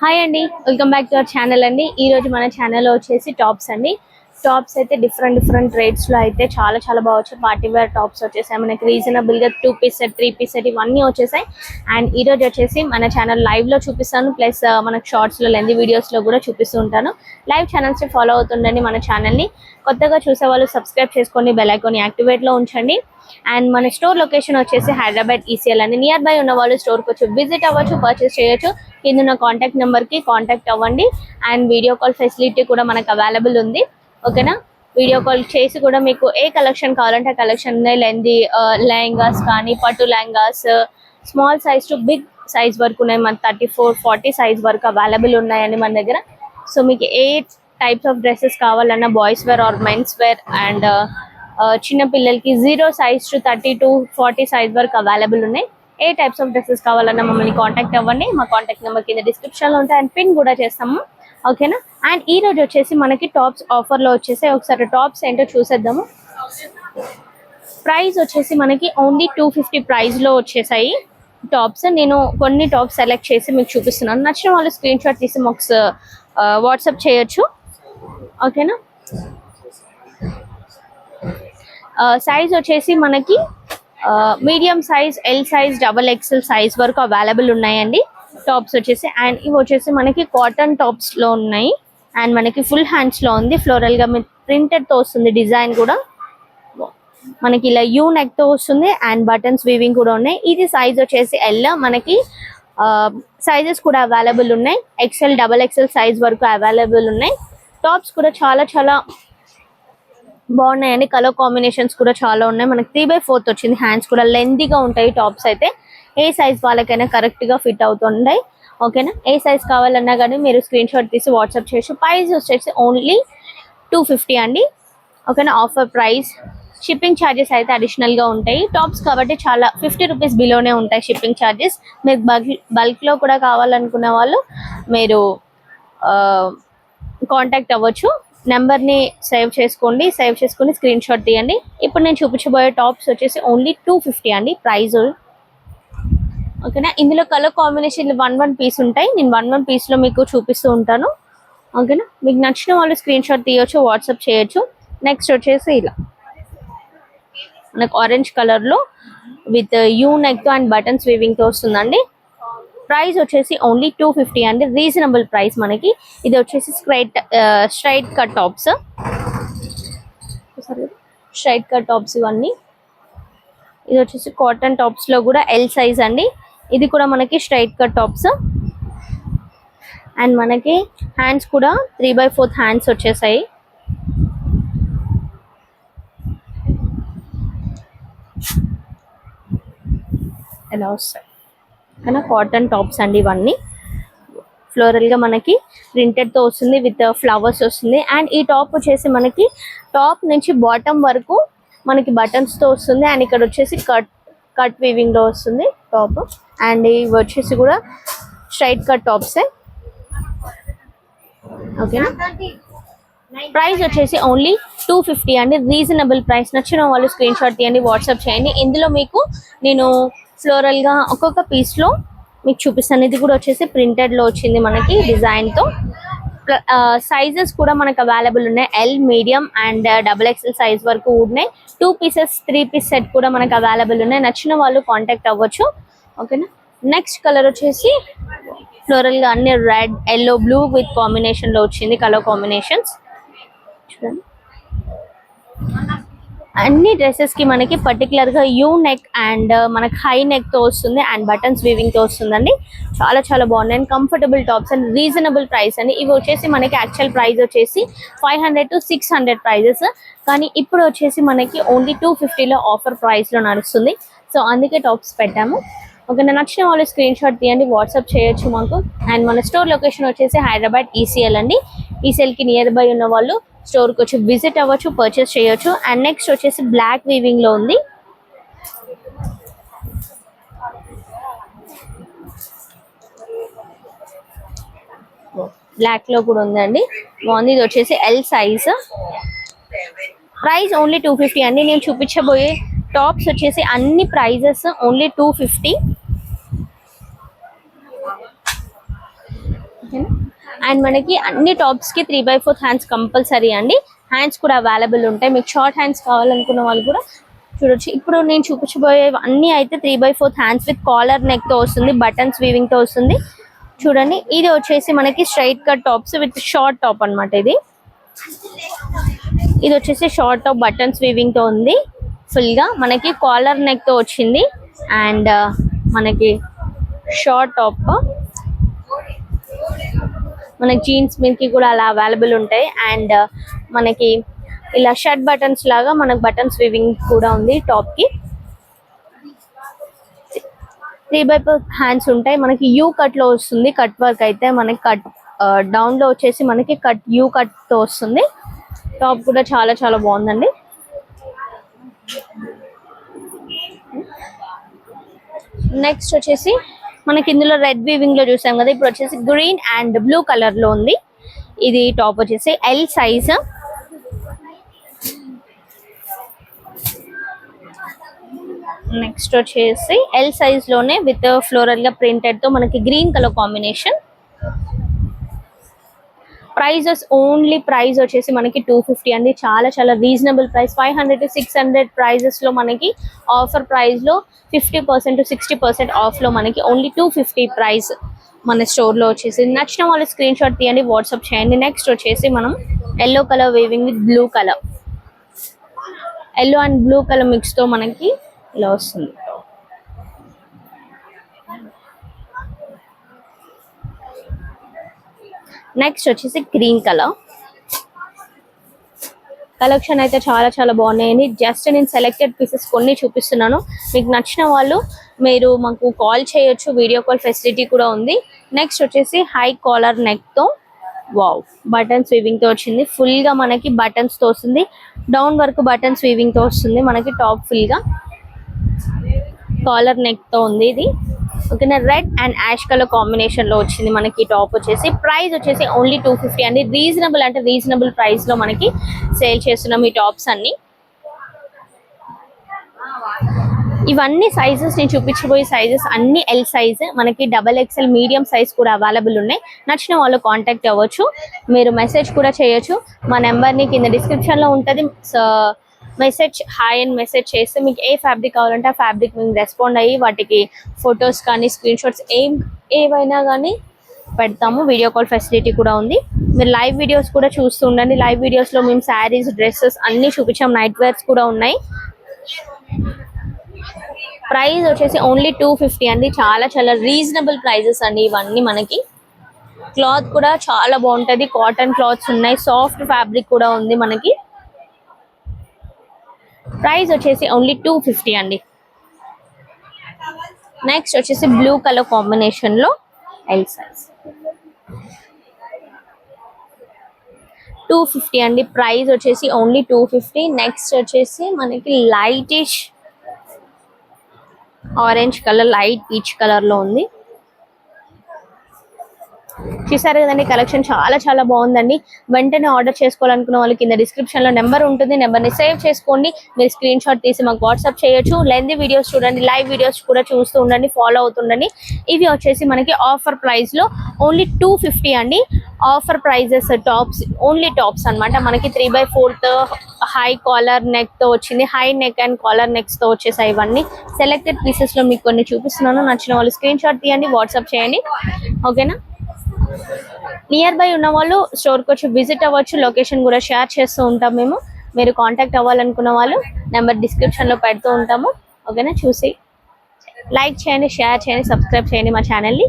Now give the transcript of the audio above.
Hi అండి welcome back to our channel అండి. ఈ రోజు మన ఛానల్లో వచ్చేసి టాప్స్ అండి. టాప్స్ అయితే డిఫరెంట్ డిఫరెంట్ రేట్స్లో అయితే చాలా చాలా బాగా వచ్చాయి. పార్టీ వేర్ టాప్స్ వచ్చేసాయి. మనకి రీజనబుల్గా two piece set three piece set ఇవన్నీ వచ్చేసాయి. అండ్ ఈ రోజు వచ్చేసి మన ఛానల్ లైవ్లో చూపిస్తాను. ప్లస్ మనకు షార్ట్స్లో లెంది వీడియోస్లో కూడా చూపిస్తూ ఉంటాను. లైవ్ ఛానల్స్ని ఫాలో అవుతుండండి మన ఛానల్ని. కొత్తగా చూసే వాళ్ళు సబ్స్క్రైబ్ చేసుకోండి బెల్ ఐకాన్ యాక్టివేట్లో ఉంచండి. అండ్ మన స్టోర్ లొకేషన్ వచ్చేసి హైదరాబాద్ ఈసీఎల్ అండి. నియర్ బై ఉన్న వాళ్ళు స్టోర్కి వచ్చి విజిట్ అవ్వచ్చు పర్చేస్ చేయొచ్చు. కింద ఉన్న కాంటాక్ట్ నెంబర్కి కాంటాక్ట్ అవ్వండి. అండ్ వీడియో కాల్ ఫెసిలిటీ కూడా మనకు అవైలబుల్ ఉంది. ఓకేనా? వీడియో కాల్ చేసి కూడా మీకు ఏ కలెక్షన్ కావాలంటే ఆ కలెక్షన్ ఉన్నాయి. లెంది లెహంగాస్ కానీ పట్టు lehengas small size to big size వరకు ఉన్నాయి. మన థర్టీ ఫోర్ ఫార్టీ సైజ్ వరకు అవైలబుల్ ఉన్నాయండి మన దగ్గర. సో మీకు ఏ టైప్స్ ఆఫ్ డ్రెస్సెస్ కావాలన్నా boys wear or mens wear and చిన్న పిల్లలకి zero size to thirty two forty size వరకు అవైలబుల్ ఉన్నాయి. ఏ టైప్స్ ఆఫ్ డ్రెస్సెస్ కావాలన్నా మమ్మల్ని కాంటాక్ట్ అవ్వండి. మా కాంటాక్ట్ నెంబర్ కింద డిస్క్రిప్షన్లో ఉంటాయి. అండ్ పిన్ కూడా చేస్తాము. ఓకేనా? అండ్ ఈ రోజు వచ్చేసి మనకి టాప్స్ ఆఫర్లో వచ్చేసి ఒకసారి టాప్స్ ఏంటో చూసేద్దాము. ప్రైస్ వచ్చేసి మనకి ఓన్లీ టూ ఫిఫ్టీ ప్రైస్లో వచ్చేసాయి టాప్స్. నేను కొన్ని టాప్స్ సెలెక్ట్ చేసి మీకు చూపిస్తున్నాను. నచ్చిన వాళ్ళు స్క్రీన్ షాట్ తీసి మాకు వాట్సాప్ చేయొచ్చు. ఓకేనా? సైజ్ వచ్చేసి మనకి medium size L size double XL size వరకు అవైలబుల్ ఉన్నాయండి. టాప్స్ వచ్చేసి అండ్ ఇవి వచ్చేసి మనకి కాటన్ టాప్స్లో ఉన్నాయి. అండ్ మనకి ఫుల్ హ్యాండ్స్లో ఉంది. ఫ్లోరల్గా ప్రింటెడ్తో వస్తుంది డిజైన్ కూడా. మనకి ఇలా యూ నెక్తో వస్తుంది అండ్ బటన్స్ వీవింగ్ కూడా ఉన్నాయి. ఇది సైజ్ వచ్చేసి ఎల్ మనకి సైజెస్ కూడా అవైలబుల్ ఉన్నాయి. ఎక్సెల్ డబల్ ఎక్సెల్ సైజ్ వరకు అవైలబుల్ ఉన్నాయి. టాప్స్ కూడా చాలా చాలా బాగున్నాయండి కలర్ కాంబినేషన్స్ కూడా చాలా ఉన్నాయి. మనకి త్రీ బై ఫోర్త్ వచ్చింది. హ్యాండ్స్ కూడా లెందీగా ఉంటాయి టాప్స్ అయితే. ఏ సైజ్ వాళ్ళకైనా కరెక్ట్గా ఫిట్ అవుతుంటాయి ఓకేనా ఏ సైజ్ కావాలన్నా కానీ మీరు స్క్రీన్ షాట్ తీసి వాట్సాప్ చేసి ప్రైస్ వచ్చేసి ఓన్లీ టూ ఫిఫ్టీ అండి. ఓకేనా ఆఫర్ ప్రైస్ షిప్పింగ్ ఛార్జెస్ అయితే అడిషనల్గా ఉంటాయి. టాప్స్ కాబట్టి చాలా ఫిఫ్టీ రూపీస్ బిలోనే ఉంటాయి షిప్పింగ్ ఛార్జెస్ మీరు బల్క్ బల్క్లో కూడా కావాలనుకున్న వాళ్ళు మీరు కాంటాక్ట్ అవ్వచ్చు. నెంబర్ని సేవ్ చేసుకోండి. సేవ్ చేసుకుని స్క్రీన్ షాట్ తీయండి. ఇప్పుడు నేను చూపించబోయే టాప్స్ వచ్చేసి ఓన్లీ టూ ఫిఫ్టీ అండి. ప్రైజ్ ఓకేనా? ఇందులో colour combination one one piece ఉంటాయి. నేను వన్ వన్ పీస్లో మీకు చూపిస్తూ ఉంటాను. ఓకేనా? మీకు నచ్చిన వాళ్ళు స్క్రీన్ షాట్ తీయొచ్చు వాట్సాప్ చేయొచ్చు. నెక్స్ట్ వచ్చేసి ఇలా. మనకు ఆరెంజ్ కలర్లో విత్ యూ నెక్తో అండ్ బటన్స్ వీవింగ్తో వస్తుందండి. ప్రైస్ వచ్చేసి ఓన్లీ టూ ఫిఫ్టీ అండి. రీజనబుల్ ప్రైస్ మనకి. ఇది వచ్చేసి straight straight cut tops straight cut tops ఇవన్నీ. ఇది వచ్చేసి కాటన్ టాప్స్లో కూడా ఎల్ సైజ్ అండి. ఇది కూడా మనకి స్ట్రైట్ కట్ టాప్స్ అండ్ మనకి హ్యాండ్స్ కూడా త్రీ బై ఫోర్త్ హ్యాండ్స్ వచ్చేసాయి. ఎలా వస్తాయి? కానీ కాటన్ టాప్స్ అండి ఇవన్నీ. ఫ్లోరల్గా మనకి ప్రింటెడ్తో వస్తుంది విత్ ఫ్లవర్స్ uh, వస్తుంది. అండ్ ఈ టాప్ వచ్చేసి మనకి టాప్ నుంచి బాటమ్ వరకు మనకి బటన్స్తో వస్తుంది. అండ్ ఇక్కడ వచ్చేసి కట్ కట్ వీవింగ్లో వస్తుంది టాప్ అండ్ ఇవి వచ్చేసి కూడా స్ట్రైట్ కట్ టాప్సే ఓకేనా? ప్రైస్ వచ్చేసి ఓన్లీ టూ ఫిఫ్టీ అండి. Reasonable price. నచ్చిన వాళ్ళు స్క్రీన్ షాట్ తీయండి వాట్సాప్ చేయండి. ఇందులో మీకు నేను ఫ్లోరల్గా ఒక్కొక్క పీస్లో మీకు చూపిస్తాను. ఇది కూడా వచ్చేసి ప్రింటెడ్లో వచ్చింది మనకి డిజైన్తో. సైజెస్ కూడా మనకు అవైలబుల్ ఉన్నాయి. L medium and double XL size వరకు ఉన్నాయి. Two pieces three piece set కూడా మనకు అవైలబుల్ ఉన్నాయి. నచ్చిన వాళ్ళు కాంటాక్ట్ అవ్వచ్చు. ఓకేనా? నెక్స్ట్ కలర్ వచ్చేసి ఫ్లోరల్గా అన్ని రెడ్ ఎల్లో బ్లూ విత్ కాంబినేషన్లో వచ్చింది కలర్ కాంబినేషన్స్ చూడండి. అన్ని డ్రెస్సెస్కి మనకి పర్టికులర్గా యూ నెక్ అండ్ మనకి హై నెక్తో వస్తుంది అండ్ బటన్స్ వీవింగ్తో వస్తుందండి. చాలా చాలా బాగున్నాయి. And comfortable tops and reasonable price అండి. ఇవి వచ్చేసి మనకి యాక్చువల్ ప్రైస్ వచ్చేసి five hundred to six hundred prices కానీ ఇప్పుడు వచ్చేసి మనకి ఓన్లీ టూ ఫిఫ్టీలో ఆఫర్ ప్రైస్లో నడుస్తుంది. సో అందుకే టాప్స్ పెట్టాము. ఓకే నచ్చిన వాళ్ళు స్క్రీన్ షాట్ తీయండి వాట్సాప్ చేయొచ్చు మాకు. అండ్ మన స్టోర్ లొకేషన్ వచ్చేసి హైదరాబాద్ ఈసీఎల్ అండి. ఈసీఎల్కి నియర్ బై ఉన్న వాళ్ళు స్టోర్కి వచ్చి విజిట్ అవ్వచ్చు పర్చేస్ చేయొచ్చు. అండ్ నెక్స్ట్ వచ్చేసి బ్లాక్ వీవింగ్లో ఉంది. బ్లాక్లో కూడా ఉందండి. బాగుంది. ఇది వచ్చేసి L size price only two fifty అండి. నేను చూపించబోయే టాప్స్ వచ్చేసి అన్ని prices only two fifty and మనకి అన్ని టాప్స్కి three by fourth hands compulsory అండి. హ్యాండ్స్ కూడా అవైలబుల్ ఉంటాయి. మీకు షార్ట్ హ్యాండ్స్ కావాలనుకున్న వాళ్ళు కూడా చూడొచ్చు. ఇప్పుడు నేను చూపించబోయే అన్ని అయితే three by fourth hands with collar నెక్తో వస్తుంది బటన్స్ వీవింగ్తో వస్తుంది. చూడండి. ఇది వచ్చేసి మనకి straight cut tops with short top అన్నమాట ఇది. ఇది వచ్చేసి షార్ట్ టాప్ బటన్స్ వీవింగ్తో ఉంది. ఫుల్గా మనకి కాలర్ నెక్తో వచ్చింది. అండ్ uh, మనకి షార్ట్ టాప్ మనకి జీన్స్ మీదకి కూడా అలా అవైలబుల్ ఉంటాయి. అండ్ uh, మనకి ఇలా షర్ట్ బటన్స్ లాగా మనకి బటన్స్ వివింగ్ కూడా ఉంది టాప్కి. త్రీ బై హ్యాండ్స్ ఉంటాయి. మనకి యూ కట్లో వస్తుంది. కట్ వర్క్ అయితే మనకి కట్ డౌన్ uh, లో వచ్చేసి మనకి కట్ యూ కట్తో వస్తుంది. టాప్ కూడా చాలా చాలా బాగుందండి. నెక్స్ట్ వచ్చేసి మనకి ఇందులో రెడ్ వీవింగ్లో చూసాం కదా ఇప్పుడు వచ్చేసి గ్రీన్ అండ్ బ్లూ కలర్లో ఉంది. ఇది టాప్ వచ్చేసి ఎల్ సైజ్ నెక్స్ట్ వచ్చేసి ఎల్ సైజ్లోనే విత్ ఫ్లోరల్గా ప్రింటెడ్తో మనకి green colour combination prices only price వచ్చేసి మనకి టూ ఫిఫ్టీ అండి. చాలా చాలా reasonable price. Five hundred to six hundred ప్రైజెస్లో మనకి ఆఫర్ ప్రైస్లో fifty percent to sixty percent ఆఫ్లో మనకి ఓన్లీ టూ ఫిఫ్టీ ప్రైస్ మన స్టోర్లో వచ్చేసి. నచ్చిన వాళ్ళు స్క్రీన్ షాట్ తీయండి వాట్సాప్ చేయండి. నెక్స్ట్ వచ్చేసి మనం yellow colour weaving with blue colour yellow and blue colour మిక్స్తో మనకి ఇలా వస్తుంది. నెక్స్ట్ వచ్చేసి గ్రీన్ కలర్ కలెక్షన్ అయితే చాలా చాలా బాగున్నాయని జస్ట్ నేను సెలెక్టెడ్ పీసెస్ కొన్ని చూపిస్తున్నాను. మీకు నచ్చిన వాళ్ళు మీరు మాకు కాల్ చేయొచ్చు. వీడియో కాల్ ఫెసిలిటీ కూడా ఉంది. నెక్స్ట్ వచ్చేసి హై కాలర్ నెక్తో. వావ్ బటన్స్ వీవింగ్తో వచ్చింది. ఫుల్గా మనకి బటన్స్తో వస్తుంది. డౌన్ వరకు బటన్స్ వీవింగ్తో వస్తుంది. మనకి టాప్ ఫుల్గా. కాలర్ నెక్తో ఉంది ఇది. ఓకేనా? రెడ్ అండ్ యాష్ కలర్ కాంబినేషన్లో వచ్చింది మనకి టాప్ వచ్చేసి. ప్రైస్ వచ్చేసి ఓన్లీ టూ ఫిఫ్టీ అండి. రీజనబుల్ అంటే రీజనబుల్ ప్రైస్లో మనకి సేల్ చేస్తున్నాం ఈ టాప్స్ అన్ని. ఇవన్నీ సైజెస్ నేను చూపించబోయే సైజెస్ అన్ని ఎల్ సైజ్ మనకి డబల్ ఎక్స్ఎల్ మీడియం సైజ్ కూడా అవైలబుల్ ఉన్నాయి. నచ్చిన వాళ్ళు కాంటాక్ట్ అవ్వచ్చు. మీరు మెసేజ్ కూడా చేయొచ్చు. మా నెంబర్ని కింద డిస్క్రిప్షన్లో ఉంటుంది. మెసేజ్ హాయ్ అని మెసేజ్ చేస్తే మీకు ఏ ఫ్యాబ్రిక్ కావాలంటే ఆ ఫ్యాబ్రిక్ మేము రెస్పాండ్ అయ్యి వాటికి ఫొటోస్ కానీ స్క్రీన్ షాట్స్ ఏం ఏవైనా కానీ పెడతాము. వీడియో కాల్ ఫెసిలిటీ కూడా ఉంది. మీరు లైవ్ వీడియోస్ కూడా చూస్తూ ఉండండి. లైవ్ వీడియోస్లో మేము శారీస్ డ్రెస్సెస్ అన్నీ చూపించాం. నైట్ వేర్స్ కూడా ఉన్నాయి. ప్రైస్ వచ్చేసి ఓన్లీ టూ ఫిఫ్టీ అండి. చాలా చాలా రీజనబుల్ ప్రైజెస్ అండి ఇవన్నీ మనకి. క్లాత్ కూడా చాలా బాగుంటుంది. కాటన్ క్లాత్స్ ఉన్నాయి. సాఫ్ట్ ఫ్యాబ్రిక్ కూడా ఉంది మనకి. ప్రైస్ వచ్చేసి ఓన్లీ టూ ఫిఫ్టీ అండి. నెక్స్ట్ వచ్చేసి బ్లూ కలర్ కాంబినేషన్లో ఎల్ సైజ్ టూ ఫిఫ్టీ అండి. ప్రైస్ వచ్చేసి ఓన్లీ టూ ఫిఫ్టీ నెక్స్ట్ వచ్చేసి మనకి lightish orange colour light peach కలర్లో ఉంది. చూసారు కదండి కలెక్షన్ చాలా చాలా బాగుందండి. వెంటనే ఆర్డర్ చేసుకోవాలనుకున్న వాళ్ళు కింద డిస్క్రిప్షన్లో నెంబర్ ఉంటుంది నెంబర్ని సేవ్ చేసుకోండి. మీరు స్క్రీన్ షాట్ తీసి మాకు వాట్సాప్ చేయొచ్చు. లెంది వీడియోస్ చూడండి లైవ్ వీడియోస్ కూడా చూస్తూ ఉండండి ఫాలో అవుతుండండి ఇవి వచ్చేసి మనకి ఆఫర్ ప్రైస్లో ఓన్లీ టూ ఫిఫ్టీ అండి. Offer prices tops only tops అన్నమాట. మనకి three by fourth high collar నెక్తో వచ్చింది. హై నెక్ అండ్ కాలర్ నెక్స్తో వచ్చేసాయి ఇవన్నీ. సెలెక్టెడ్ పీసెస్లో మీకు కొన్ని చూపిస్తున్నాను. నచ్చిన వాళ్ళు స్క్రీన్ షాట్ తీయండి వాట్సాప్ చేయండి. ఓకేనా నియర్ బై ఉన్న వాళ్ళు స్టోర్కి వచ్చి విజిట్ అవ్వచ్చు లొకేషన్ కూడా షేర్ చేస్తూ ఉంటాం మేము. మీరు కాంటాక్ట్ అవ్వాలనుకున్న వాళ్ళు నెంబర్ డిస్క్రిప్షన్లో పెడుతూ ఉంటాము. ఓకేనా చూసి లైక్ చేయండి షేర్ చేయండి సబ్స్క్రైబ్ చేయండి మా ఛానల్ని